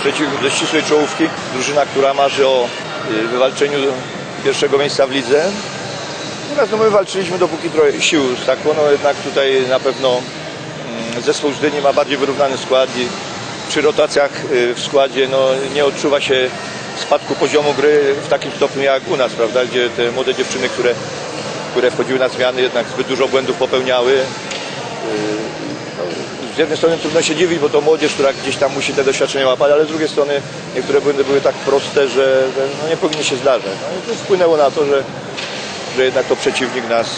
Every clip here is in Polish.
Przeciw ze ścisłej czołówki drużyna, która marzy o y, wywalczeniu pierwszego miejsca w lidze. Natomiast no, my walczyliśmy dopóki trochę sił stakło, no jednak tutaj na pewno mm, zespół z Dyni ma bardziej wyrównany skład i przy rotacjach y, w składzie no, nie odczuwa się spadku poziomu gry w takim stopniu jak u nas, prawda, gdzie te młode dziewczyny, które, które wchodziły na zmiany jednak zbyt dużo błędów popełniały, Y, no, Z jednej strony trudno się dziwić, bo to młodzież, która gdzieś tam musi te doświadczenia łapać, ale z drugiej strony niektóre błędy były tak proste, że, no, nie powinny się zdarzać. No i to wpłynęło na to, że, że jednak to przeciwnik nas y,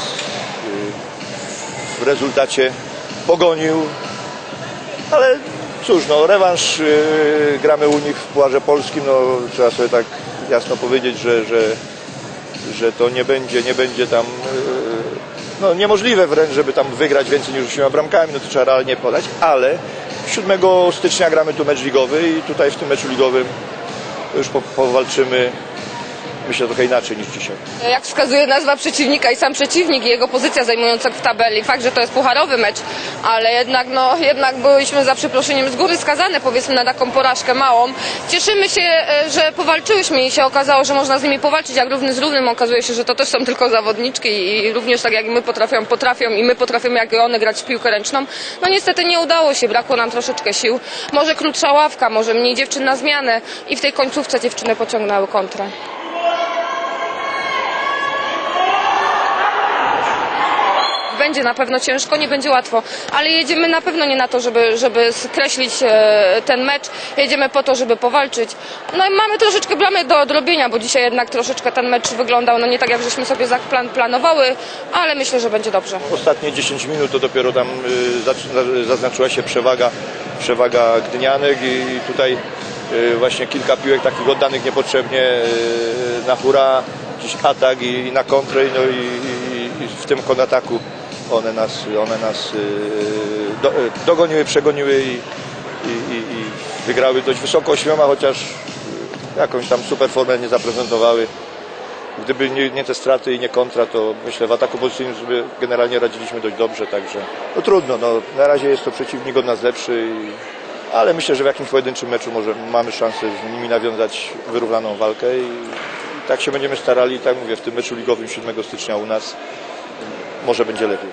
w rezultacie pogonił. Ale cóż, no rewanż y, gramy u nich w Puarze Polskim, no trzeba sobie tak jasno powiedzieć, że, że, że to nie będzie, nie będzie tam y, no, niemożliwe wręcz, żeby tam wygrać więcej niż 8 bramkami, no to trzeba realnie podać, ale 7 stycznia gramy tu mecz ligowy i tutaj w tym meczu ligowym już po, powalczymy myślę trochę inaczej niż dzisiaj. Jak wskazuje nazwa przeciwnika i sam przeciwnik i jego pozycja zajmująca w tabeli, fakt, że to jest pucharowy mecz, ale jednak, no, jednak byliśmy za przeproszeniem z góry skazane powiedzmy na taką porażkę małą. Cieszymy się, e, że powalczyłyśmy i się okazało, że można z nimi powalczyć jak równy z równym. Okazuje się, że to też są tylko zawodniczki i również tak jak my potrafią, potrafią i my potrafimy jak i one grać w piłkę ręczną. No niestety nie udało się, brakło nam troszeczkę sił. Może krótsza ławka, może mniej dziewczyn na zmianę i w tej końcówce dziewczyny pociągnęły kontrę. Będzie na pewno ciężko, nie będzie łatwo, ale jedziemy na pewno nie na to, żeby, żeby skreślić e, ten mecz. Jedziemy po to, żeby powalczyć. No i mamy troszeczkę blamy do odrobienia, bo dzisiaj jednak troszeczkę ten mecz wyglądał no nie tak, jak żeśmy sobie zaplan- planowały, ale myślę, że będzie dobrze. Ostatnie 10 minut to dopiero tam y, zaznaczyła się przewaga, przewaga Gdynianek i tutaj y, właśnie kilka piłek takich oddanych niepotrzebnie y, na hura, jakiś atak i, na kontrę, no i, i, i w tym kontrataku one nas, one nas y, do, y, dogoniły, przegoniły i, i, i, wygrały dość wysoko ośmioma, chociaż y, jakąś tam super formę nie zaprezentowały. Gdyby nie, nie te straty i nie kontra, to myślę w ataku pozycyjnym sobie generalnie radziliśmy dość dobrze, także no trudno, no, na razie jest to przeciwnik od nas lepszy, i, ale myślę, że w jakimś pojedynczym meczu może mamy szansę z nimi nawiązać wyrównaną walkę i tak się będziemy starali, tak mówię, w tym meczu ligowym 7 stycznia u nas może będzie lepiej.